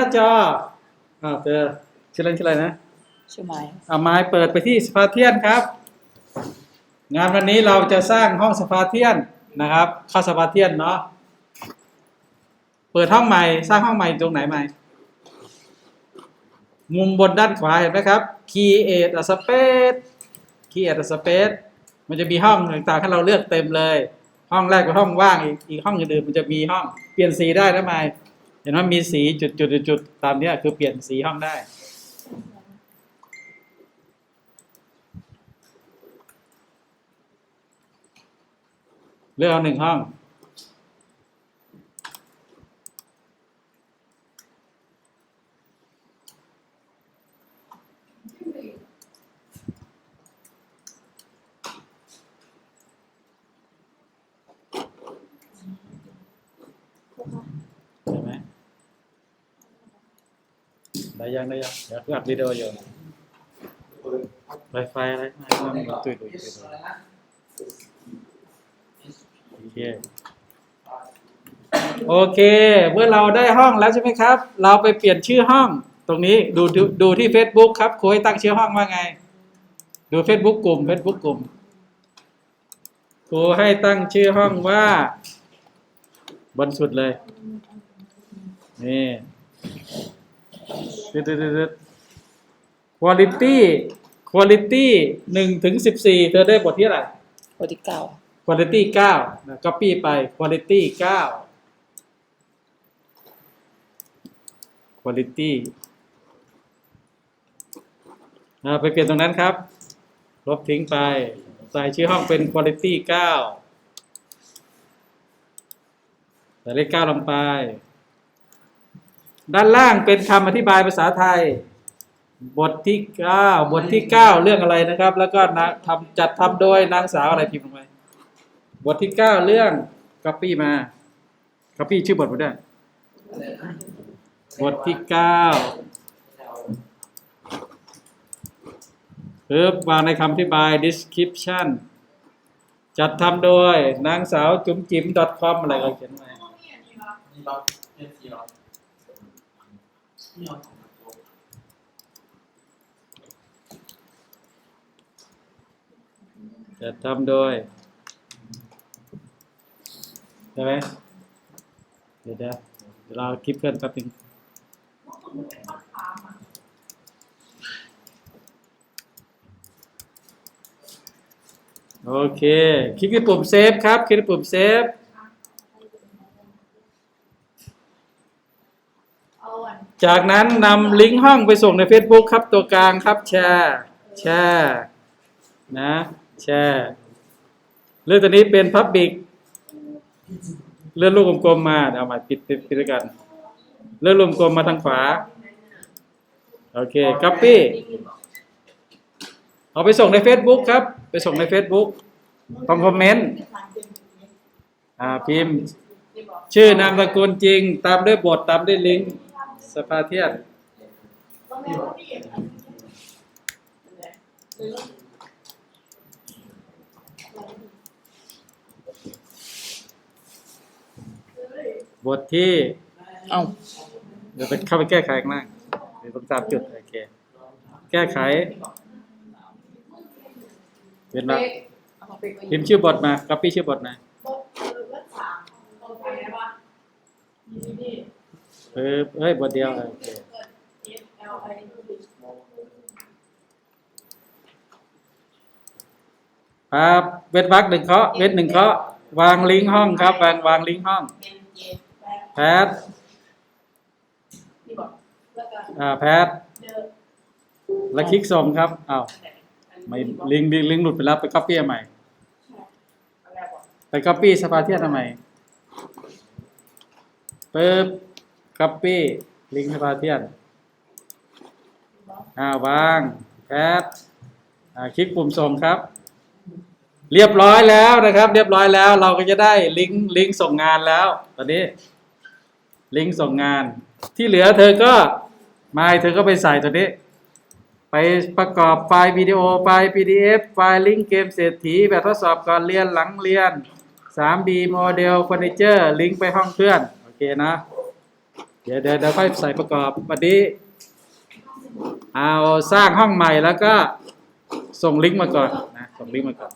น้าจออ้าวเจอชื่อเล่นชื่ออะไรนะชื่อไม้เอาไม้เปิดไปที่สปาเทียนครับ งานวันนี้เราจะสร้างห้องสปาเทียนนะครับ เข้าสปาเทียนเนาะเปิดห้องใหม่สร้างห้องใหม่ตรงไหนใหม่ มุมบนด้านขวาเห็นไหมครับ create a space create a space มันจะมีห้องต่างๆให้เราเลือกเต็มเลย ห้องแรกเป็นห้องว่างอีกอีกห้องอื่นๆมันจะมีห้องเปลี่ยนสีได้นะไมาย เห็นว่ามีสีจุดๆจุดๆตามนี้คือเปลี่ยนสีห้องได้ เลือกเอาหนึ่งห้องได้ไหม ได้ยังได้ยังเดี๋ยวอัดวิดีโออยู่ไวไฟอะไรไม่ไม่ไม่ตุยตุยตุยตุยโอเคโอเค เมื่อเราได้ห้องแล้วใช่ไหมครับ เราไปเปลี่ยนชื่อห้อง ตรงนี้ดูดูดูที่ Facebook ครับครูให้ตั้งชื่อห้องว่าไง ดู Facebook กลุ่ม Facebook กลุ่มครูให้ตั้งชื่อห้องว่า บนสุดเลยนี่ ตึ๊ดตึ๊ดตึ๊ดตึ๊ด quality quality หนึ่งถึงสิบสี่เธอได้บทที่อะไรบทที่เก้า quality เก้านะ copy ไป quality เก้า quality อ่าไปเปลี่ยนตรงนั้นครับ ลบทิ้งไป ใส่ชื่อห้องเป็น quality เก้าใส่เลขเก้าลงไป ด้านล่างเป็นคำอธิบายภาษาไทย บทที่เก้าบทที่เก้าเรื่องอะไรนะครับ แล้วก็นะทำจัดทำโดยนางสาวอะไรพิมพ์ลงไปบทที่เก้าเรื่อง copy มา copy ชื่อบทมาด้วยบทที่เก้าปึ๊บวางในคำอธิบาย description จัดทำโดยนางสาวจุ๋มจิ๋ม .com อะไรก็เขียนไว้ นี่นสีเรานี่เราของตัวจัดทำโดยใช่ไหมเดี๋ยวเดี๋ยวเราคลิปเพื่อนแป๊บนึงโอเค คลิกที่ปุ่มเซฟครับ คลิกที่ปุ่มเซฟ จากนั้นนำลิงก์ห้องไปส่งใน Facebook ครับตัวกลางครับแชร์แชร์นะแชร์เรื่องตัวนี้เป็น Public เลื่อนลูกกลมๆมาเอามาปิดปิดปิดกัน เลื่อนลูกกลมมาทางขวา โอเค Copy เอาไปส่งใน Facebook ครับ ไปส่งใน Facebook ต้องคอมเมนต์อ่าพิมพ์ ชื่อนามสกุลจริง ตามด้วยบทตามด้วยลิงก์ สภาเทียนบทที่เอ้าเดี๋ยวไปเข้าไปแก้ไขข้างล่างเดี๋ยวต้องตามจุดโอเคแก้ไขเป็นว่าพิมพ์ชื่อบทมา copy ชื่อบทมา เออเฮ้ยบทเดียวโอเคครับเวทวักหนึ่งเคาะเวทหนึ่งเคาะวางลิงก์ห้องครับวางวางลิงก์ห้องแพทอ่าแพทแล้วคลิกส่งครับอ้าวไม่ลิงก์ลิงก์หลุดไปแล้วไป copy อันใหม่ไป copy สภาเทียทำไมปึ๊บ copy ลิงก์สภาเทียนอ่าวางแพทอ่าคลิกปุ่มส่งครับ เรียบร้อยแล้วนะครับ เรียบร้อยแล้ว เราก็จะได้ลิงก์ลิงก์ส่งงานแล้ว ตอนนี้ ลิงก์ส่งงาน ที่เหลือเธอก็มาเธอก็ไปใส่ตัวนี้ ไปประกอบไฟล์วิดีโอไฟล์ PDF ไฟล์ลิงก์เกมเศรษฐี แบบทดสอบก่อนเรียนหลังเรียน 3D โมเดลเฟอร์นิเจอร์ลิงก์ไปห้องเพื่อน โอเคนะ ดี๋ยวเดี๋ยวเดี๋ยวค่อยใส่ประกอบวันนี้เอาสร้างห้องใหม่แล้วก็ส่งลิงก์มาก่อนนะส่งลิงก์มาก่อน